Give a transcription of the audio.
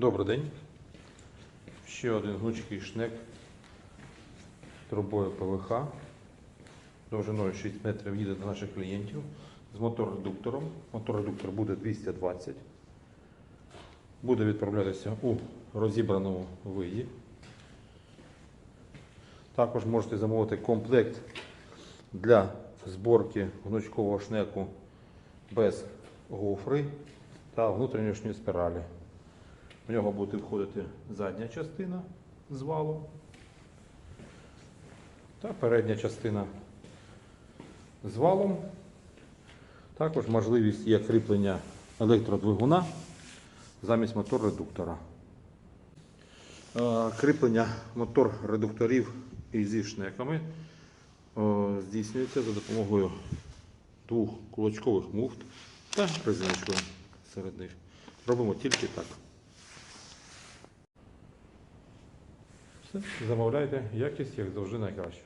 Добрий день. Ще один гнучкий шнек трубою ПВХ. Довжиною 6 метрів їде до наших клієнтів з моторредуктором. Моторредуктор буде 220. Буде відправлятися у розібраному виді. Також можете замовити комплект для зборки гнучкового шнеку без гофри та внутрішньої спіралі. В нього буде входити задня частина з валом та передня частина з валом. Також можливість є кріплення електродвигуна замість мотор-редуктора. Е, Кріплення мотор-редукторів і зі шнеками е, здійснюється за допомогою двох кулачкових муфт та резиночкою серед них. Робимо тільки так. Все, замовляйте, якість, як завжди найкраще.